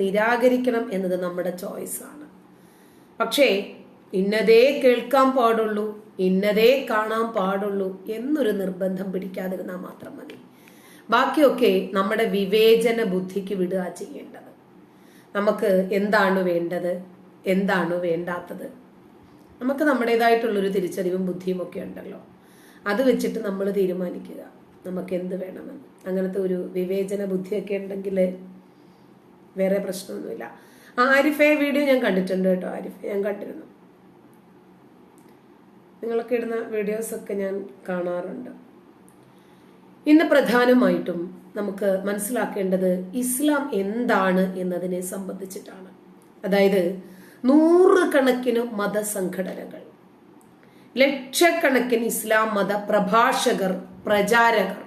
നിരാകരിക്കണം എന്നത് നമ്മുടെ ചോയ്സ് ആണ്. പക്ഷേ ഇന്നതേ കേൾക്കാൻ പാടുള്ളൂ ഇന്നതേ കാണാൻ പാടുള്ളൂ എന്നൊരു നിർബന്ധം പിടിക്കാതിരുന്നാൽ മാത്രം മതി. ബാക്കിയൊക്കെ നമ്മുടെ വിവേചന ബുദ്ധിക്ക് വിടുക ചെയ്യേണ്ടത്. നമുക്ക് എന്താണ് വേണ്ടത്? എന്താണ് വേണ്ടാത്തത്? നമുക്ക് നമ്മുടേതായിട്ടുള്ളൊരു തിരിച്ചറിവും ബുദ്ധിയും ഒക്കെ ഉണ്ടല്ലോ. അത് വെച്ചിട്ട് നമ്മൾ തീരുമാനിക്കുക. നമുക്ക് എന്ത് വേണമെന്ന്. അങ്ങനത്തെ ഒരു വിവേചന ബുദ്ധിയൊക്കെ ഉണ്ടെങ്കിൽ വേറെ പ്രശ്നമൊന്നുമില്ല. ആരിഫെ വീഡിയോ ഞാൻ കണ്ടിട്ടുണ്ട് കേട്ടോ ആരിഫെ. ഞാൻ കണ്ടിരുന്നു. നിങ്ങളൊക്കെ ഇടുന്ന വീഡിയോസൊക്കെ ഞാൻ കാണാറുണ്ട്. ഇന്ന് പ്രധാനമായിട്ടും നമുക്ക് മനസ്സിലാക്കേണ്ടത് ഇസ്ലാം എന്താണ് എന്നതിനെ സംബന്ധിച്ചിട്ടാണ്. അതായത് നൂറുകണക്കിന് മതസംഘടനകൾ ലക്ഷക്കണക്കിന് ഇസ്ലാം മത പ്രഭാഷകർ പ്രചാരകർ.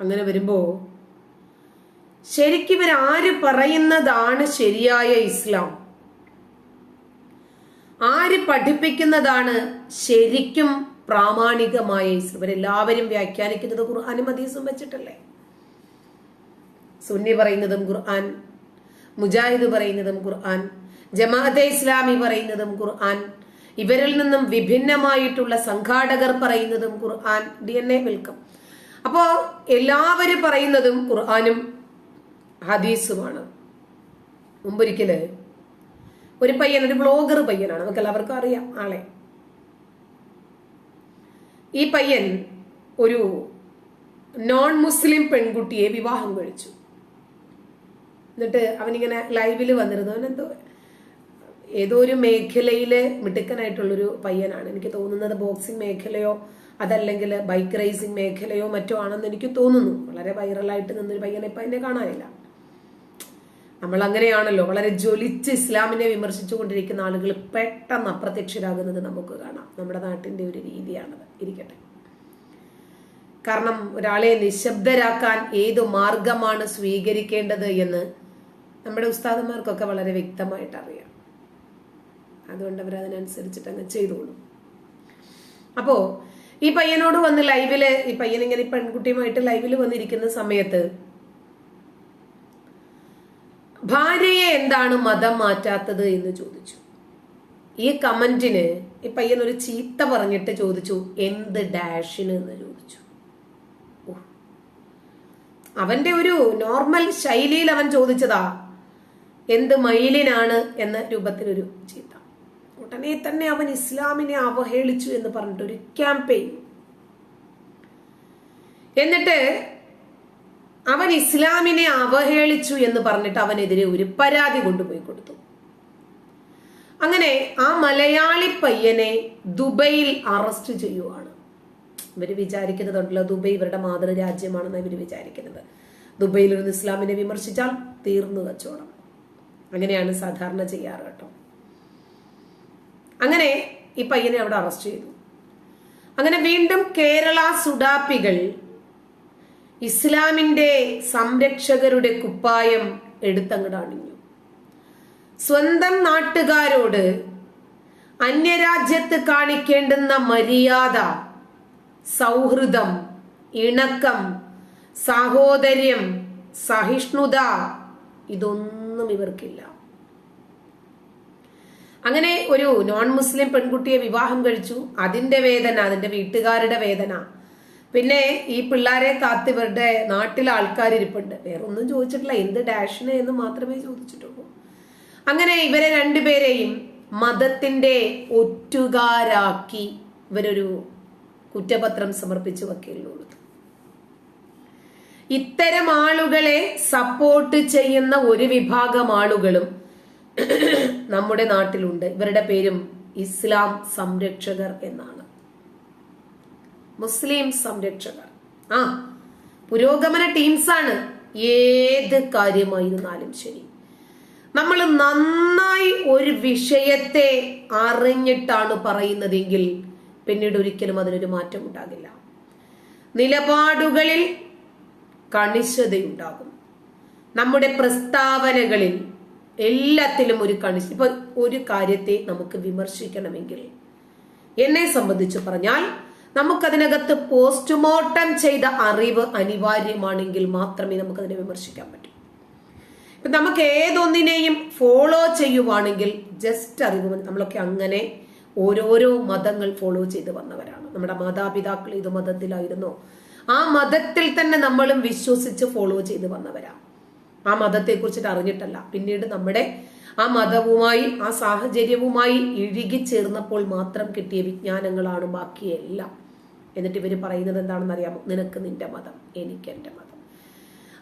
അങ്ങനെ വരുമ്പോ ശരിക്കും ഇവർ ആര് പറയുന്നതാണ് ശരിയായ ഇസ്ലാം? ആര് പഠിപ്പിക്കുന്നതാണ് ശരിക്കും പ്രാമാണികമായ ഇസ്ലാം? ഇവരെല്ലാവരും വ്യാഖ്യാനിക്കുന്നത് ഖുർആാനും ഹദീസും വെച്ചിട്ടല്ലേ? സുന്നി പറയുന്നതും ഖുർആൻ മുജാഹിദ് പറയുന്നതും ഖുർആൻ ജമാഅത്തെ ഇസ്ലാമി പറയുന്നതും ഖുർആൻ ഇവരിൽ നിന്നും വിഭിന്നമായിട്ടുള്ള സംഘാടകർ പറയുന്നതും ഖുർആൻ ഡി എൻ എ വെൽക്കം അപ്പോ എല്ലാവരും പറയുന്നതും ഖുർആാനും ഹദീസുമാണ്. മുമ്പൊരിക്കൽ ഒരു പയ്യൻ ഒരു ബ്ലോഗർ പയ്യനാണ്. നമുക്ക് എല്ലാവർക്കും അറിയാം ആളെ. ഈ പയ്യൻ ഒരു നോൺ മുസ്ലിം പെൺകുട്ടിയെ വിവാഹം കഴിച്ചു. എന്നിട്ട് അവനിങ്ങനെ ലൈവിൽ വന്നിരുന്നു. എന്തോ ഏതോ ഒരു മേഖലയിലെ മിടുക്കനായിട്ടുള്ളൊരു പയ്യനാണ്. എനിക്ക് തോന്നുന്നത് ബോക്സിംഗ് മേഖലയോ അതല്ലെങ്കിൽ ബൈക്ക് റേസിംഗ് മേഖലയോ മറ്റോ ആണെന്ന് എനിക്ക് തോന്നുന്നു. വളരെ വൈറലായിട്ട് നിന്നൊരു പയ്യനെ ഇപ്പം എന്നെ കാണാനില്ല. നമ്മൾ അങ്ങനെയാണല്ലോ വളരെ ജ്വലിച്ച് ഇസ്ലാമിനെ വിമർശിച്ചു കൊണ്ടിരിക്കുന്ന ആളുകൾ പെട്ടെന്ന് അപ്രത്യക്ഷരാകുന്നത് നമുക്ക് കാണാം. നമ്മുടെ നാട്ടിന്റെ ഒരു രീതിയാണത്. ഇരിക്കട്ടെ. കാരണം ഒരാളെ നിശബ്ദരാക്കാൻ ഏതു മാർഗമാണ് സ്വീകരിക്കേണ്ടത് എന്ന് നമ്മുടെ ഉസ്താദന്മാർക്കൊക്കെ വളരെ വ്യക്തമായിട്ട് അറിയാം. അതുകൊണ്ട് അവർ അതിനനുസരിച്ചിട്ട് അങ്ങ് ചെയ്തോളും. അപ്പോ ഈ പയ്യനോട് വന്ന് ലൈവിൽ ഈ പയ്യൻ ഇങ്ങനെ പെൺകുട്ടിയുമായിട്ട് ലൈവിൽ വന്നിരിക്കുന്ന സമയത്ത് ഭാര്യയെ എന്താണ് മതം മാറ്റാത്തത് എന്ന് ചോദിച്ചു. ഈ കമന്റിന് ഈ പയ്യൻ ഒരു ചീത്ത പറഞ്ഞിട്ട് ചോദിച്ചു എന്ത് ഡാഷിന്? എന്ന് ചോദിച്ചു. അവന്റെ ഒരു നോർമൽ ശൈലിയിൽ അവൻ ചോദിച്ചതാ എന്ത് മയിലിനാണ്? എന്ന രൂപത്തിലൊരു ചീത്ത. ഉടനെ തന്നെ അവൻ ഇസ്ലാമിനെ അവഹേളിച്ചു എന്ന് പറഞ്ഞിട്ട് ഒരു ക്യാമ്പയിൻ. എന്നിട്ട് അവൻ ഇസ്ലാമിനെ അവഹേളിച്ചു എന്ന് പറഞ്ഞിട്ട് അവനെതിരെ ഒരു പരാതി കൊണ്ടുപോയി കൊടുത്തു. അങ്ങനെ ആ മലയാളി പയ്യനെ ദുബൈയിൽ അറസ്റ്റ് ചെയ്യുവാണ്. ഇവർ വിചാരിക്കുന്നതുണ്ടല്ലോ ദുബൈ ഇവരുടെ മാതൃരാജ്യമാണെന്ന് ഇവർ വിചാരിക്കുന്നത്. ദുബൈയിൽ ഒരു ഇസ്ലാമിനെ വിമർശിച്ചാൽ തീർന്നു കച്ചവടം. അങ്ങനെയാണ് സാധാരണ ചെയ്യാറ് കേട്ടോ. അങ്ങനെ ഈ പയ്യനെ അവിടെ അറസ്റ്റ് ചെയ്തു. അങ്ങനെ വീണ്ടും കേരള സുഡാപ്പികൾ ഇസ്ലാമിന്റെ സംരക്ഷകരുടെ കുപ്പായം എടുത്തങ്ങടാണിഞ്ഞു സ്വന്തം നാട്ടുകാരോട് അന്യരാജ്യത്ത് കാണിക്കേണ്ടുന്ന മര്യാദ സൗഹൃദം ഇണക്കം സാഹോദര്യം സഹിഷ്ണുത ഇതൊന്നും ഇവർക്കില്ല. അങ്ങനെ ഒരു നോൺ മുസ്ലിം പെൺകുട്ടിയെ വിവാഹം കഴിച്ചു. അതിന്റെ വേദന അതിന്റെ വീട്ടുകാരുടെ വേദന പിന്നെ ഈ പിള്ളേരെ കാത്ത് ഇവരുടെ നാട്ടിലെ ആൾക്കാർ ഇരിപ്പുണ്ട് വേറെ ഒന്നും ചോദിച്ചിട്ടില്ല. എന്ത് ഡാഷിന് എന്ന് മാത്രമേ ചോദിച്ചിട്ടുള്ളൂ. അങ്ങനെ ഇവരെ രണ്ടുപേരെയും മതത്തിന്റെ ഒറ്റുകാരാക്കി ഇവരൊരു കുറ്റപത്രം സമർപ്പിച്ച് വക്കീലിനോട് ഇത്തരം ആളുകളെ സപ്പോർട്ട് ചെയ്യുന്ന ഒരു വിഭാഗം ആളുകളും നമ്മുടെ നാട്ടിലുണ്ട്. ഇവരുടെ പേരും ഇസ്ലാം സംരക്ഷകർ എന്നാണ്. മുസ്ലിം സംരക്ഷകർ. ആ. പുരോഗമന ടീംസാണ് ഏത് കാര്യമായിരുന്നാലും ശരി. നമ്മൾ നന്നായി ഒരു വിഷയത്തെ അറിഞ്ഞിട്ടാണ് പറയുന്നതെങ്കിൽ പിന്നീട് ഒരിക്കലും അതിനൊരു മാറ്റം ഉണ്ടാകില്ല. നിലപാടുകളിൽ കണിശതയുണ്ടാകും. നമ്മുടെ പ്രസ്താവനകളിൽ എല്ലാത്തിലും ഒരു കണിശ ഇപ്പൊ ഒരു കാര്യത്തെ നമുക്ക് വിമർശിക്കണമെങ്കിൽ എന്നെ സംബന്ധിച്ച് പറഞ്ഞാൽ നമുക്കതിനകത്ത് പോസ്റ്റ്മോർട്ടം ചെയ്ത അറിവ് അനിവാര്യമാണെങ്കിൽ മാത്രമേ നമുക്കതിനെ വിമർശിക്കാൻ പറ്റൂ. ഇപ്പം നമുക്ക് ഏതൊന്നിനെയും ഫോളോ ചെയ്യുവാണെങ്കിൽ ജസ്റ്റ് അറിവ് നമ്മളൊക്കെ അങ്ങനെ ഓരോരോ മതങ്ങൾ ഫോളോ ചെയ്ത് വന്നവരാണ്. നമ്മുടെ മാതാപിതാക്കൾ ഇത് മതത്തിലായിരുന്നോ ആ മതത്തിൽ തന്നെ നമ്മളും വിശ്വസിച്ച് ഫോളോ ചെയ്ത് വന്നവരാ ആ മതത്തെ കുറിച്ചിട്ട് അറിഞ്ഞിട്ടല്ല. പിന്നീട് നമ്മുടെ ആ മതവുമായി ആ സാഹചര്യവുമായി ഇഴുകി ചേർന്നപ്പോൾ മാത്രം കിട്ടിയ വിജ്ഞാനങ്ങളാണ് ബാക്കിയെല്ലാം. എന്നിട്ട് ഇവർ പറയുന്നത് എന്താണെന്ന് അറിയാമോ? നിനക്ക് നിന്റെ മതം എനിക്ക് എന്റെ മതം.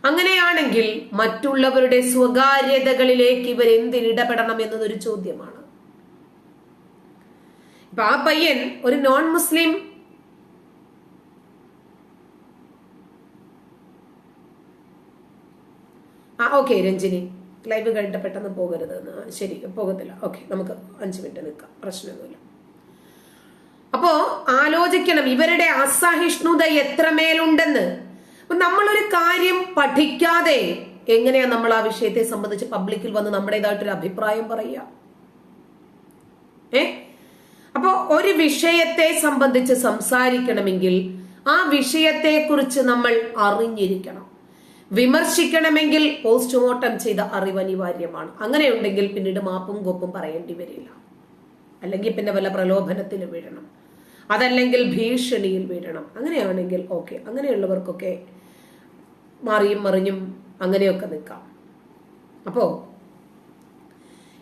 അങ്ങനെയാണെങ്കിൽ മറ്റുള്ളവരുടെ സ്വകാര്യതകളിലേക്ക് ഇവർ എന്തിനിടപെടണം എന്നതൊരു ചോദ്യമാണ്. ഇപ്പൊ ആ പയ്യൻ ഒരു നോൺ മുസ്ലിം ആ ഓക്കെ രഞ്ജിനി ലൈവ് കഴിഞ്ഞിട്ട് പെട്ടെന്ന് പോകരുത്. ശരി പോകത്തില്ല. ഓക്കെ നമുക്ക് അഞ്ച് മിനിറ്റ് നിൽക്കാം. പ്രശ്നമൊന്നുമില്ല. ആലോചിക്കണം ഇവരുടെ അസഹിഷ്ണുത എത്രമേലുണ്ടെന്ന് നമ്മളൊരു കാര്യം പഠിക്കാതെ എങ്ങനെയാ നമ്മൾ ആ വിഷയത്തെ സംബന്ധിച്ച് പബ്ലിക്കിൽ വന്ന് നമ്മുടേതായിട്ടൊരു അഭിപ്രായം പറയുക? ഏ? അപ്പോ ഒരു വിഷയത്തെ സംബന്ധിച്ച് സംസാരിക്കണമെങ്കിൽ ആ വിഷയത്തെ കുറിച്ച് നമ്മൾ അറിഞ്ഞിരിക്കണം. വിമർശിക്കണമെങ്കിൽ പോസ്റ്റ്മോർട്ടം ചെയ്ത അറിവ് അനിവാര്യമാണ്. അങ്ങനെയുണ്ടെങ്കിൽ പിന്നീട് മാപ്പും കൊപ്പും പറയേണ്ടി വരില്ല. അല്ലെങ്കിൽ പിന്നെ വല്ല പ്രലോഭനത്തിന് വീഴണം. അതല്ലെങ്കിൽ ഭീഷണിയിൽ വീഴണം. അങ്ങനെയാണെങ്കിൽ ഓക്കെ അങ്ങനെയുള്ളവർക്കൊക്കെ മാറിയും മറിഞ്ഞും അങ്ങനെയൊക്കെ നിൽക്കാം. അപ്പോ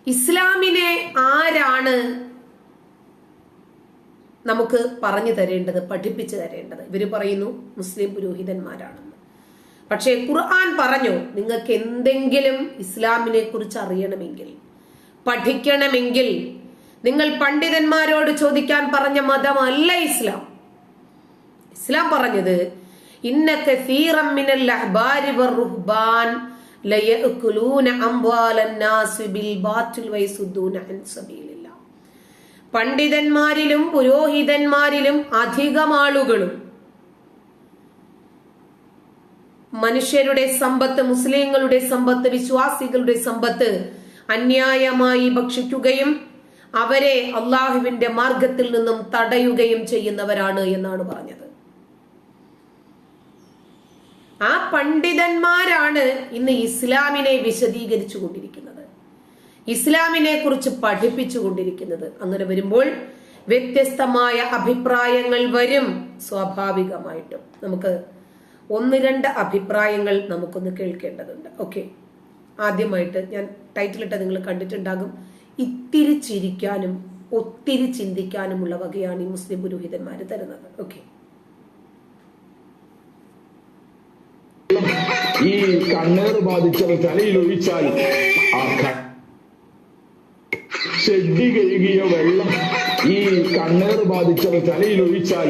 ഇസ്ലാമിനെ ആരാണ് നമുക്ക് പറഞ്ഞു തരേണ്ടത് പഠിപ്പിച്ചു തരേണ്ടത്? ഇവർ പറയുന്നു മുസ്ലിം പുരോഹിതന്മാരാണെന്ന് പക്ഷേ ഖുർആൻ പറഞ്ഞു നിങ്ങൾക്ക് എന്തെങ്കിലും ഇസ്ലാമിനെ കുറിച്ച് അറിയണമെങ്കിൽ പഠിക്കണമെങ്കിൽ നിങ്ങൾ പണ്ഡിതന്മാരോട് ചോദിക്കാൻ പറഞ്ഞ മതമല്ല ഇസ്ലാം. ഇസ്ലാം പറഞ്ഞത് ഇന്ന കസീറം മിനൽ അഹ്ബാരി ബിൽ പണ്ഡിതന്മാരിലും പുരോഹിതന്മാരിലും അധികം ആളുകളും മനുഷ്യരുടെ സമ്പത്ത് മുസ്ലിങ്ങളുടെ സമ്പത്ത് വിശ്വാസികളുടെ സമ്പത്ത് അന്യായമായി ഭക്ഷിക്കുകയും അവരെ അള്ളാഹുവിന്റെ മാർഗത്തിൽ നിന്നും തടയുകയും ചെയ്യുന്നവരാണ് എന്നാണ് പറഞ്ഞത്. ആ പണ്ഡിതന്മാരാണ് ഇന്ന് ഇസ്ലാമിനെ വിശദീകരിച്ചു കൊണ്ടിരിക്കുന്നത്. ഇസ്ലാമിനെ കുറിച്ച് പഠിപ്പിച്ചു കൊണ്ടിരിക്കുന്നത്. അങ്ങനെ വരുമ്പോൾ വ്യത്യസ്തമായ അഭിപ്രായങ്ങൾ വരും സ്വാഭാവികമായിട്ടും. നമുക്ക് ഒന്ന് രണ്ട് അഭിപ്രായങ്ങൾ നമുക്കൊന്ന് കേൾക്കേണ്ടതുണ്ട്. ഓക്കെ. ആദ്യമായിട്ട് ഞാൻ ടൈറ്റിലിട്ട് നിങ്ങൾ കണ്ടിട്ടുണ്ടാകും. ഇത്തിരി ചിരിക്കാനും ഒത്തിരി ചിന്തിക്കാനുമുള്ള വകയാണ് ഈ മുസ്ലിം പുരോഹിതന്മാർ തരുന്നത്. ഓക്കെ ഈ കണ്ണേർ ബാധിച്ചവർ തലയിൽ ഒഴിച്ചാൽ ഷെഡി കഴുകിയ വെള്ളം ഈ കണ്ണേർ ബാധിച്ചവർ തലയിൽ ഒഴിച്ചാൽ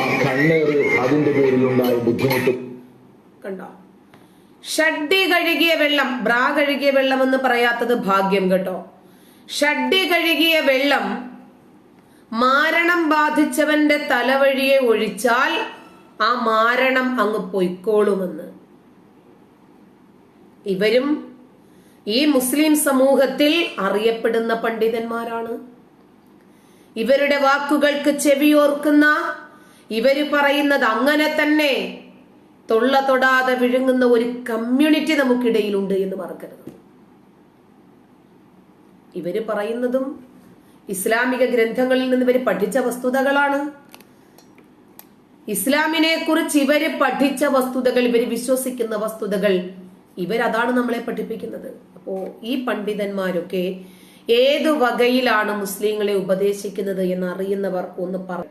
ആ കണ്ണേർ അതിന്റെ പേരിലുണ്ടായ ബുദ്ധിമുട്ട്. കണ്ടോ? ഷഡ്ഡി കഴുകിയ വെള്ളം ബ്രാ കഴുകിയ വെള്ളം എന്ന് പറയാത്തത് ഭാഗ്യം കേട്ടോ. ഷഡ്ഡി കഴുകിയ വെള്ളം മാരണം ബാധിച്ചവന്റെ തലവഴിയെ ഒഴിച്ചാൽ ആ മാരണം അങ്ങ് പൊയ്ക്കോളുമെന്ന്. ഇവരും ഈ മുസ്ലിം സമൂഹത്തിൽ അറിയപ്പെടുന്ന പണ്ഡിതന്മാരാണ്. ഇവരുടെ വാക്കുകൾക്ക് ചെവിയോർക്കുന്ന ഇവർ പറയുന്നത് അങ്ങനെ തന്നെ തൊള്ള തൊടാതെ വിഴുങ്ങുന്ന ഒരു കമ്മ്യൂണിറ്റി നമുക്കിടയിലുണ്ട് എന്ന് മറക്കരുത്. ഇവർ പറയുന്നതും ഇസ്ലാമിക ഗ്രന്ഥങ്ങളിൽ നിന്ന് ഇവർ പഠിച്ച വസ്തുതകളാണ്. ഇസ്ലാമിനെ കുറിച്ച് ഇവർ പഠിച്ച വസ്തുതകൾ ഇവർ വിശ്വസിക്കുന്ന വസ്തുതകൾ ഇവരതാണ് നമ്മളെ പഠിപ്പിക്കുന്നത്. അപ്പോ ഈ പണ്ഡിതന്മാരൊക്കെ ഏതു വകയിലാണ് മുസ്ലിങ്ങളെ ഉപദേശിക്കുന്നത് എന്ന് അറിയുന്നവർ ഒന്ന് പറ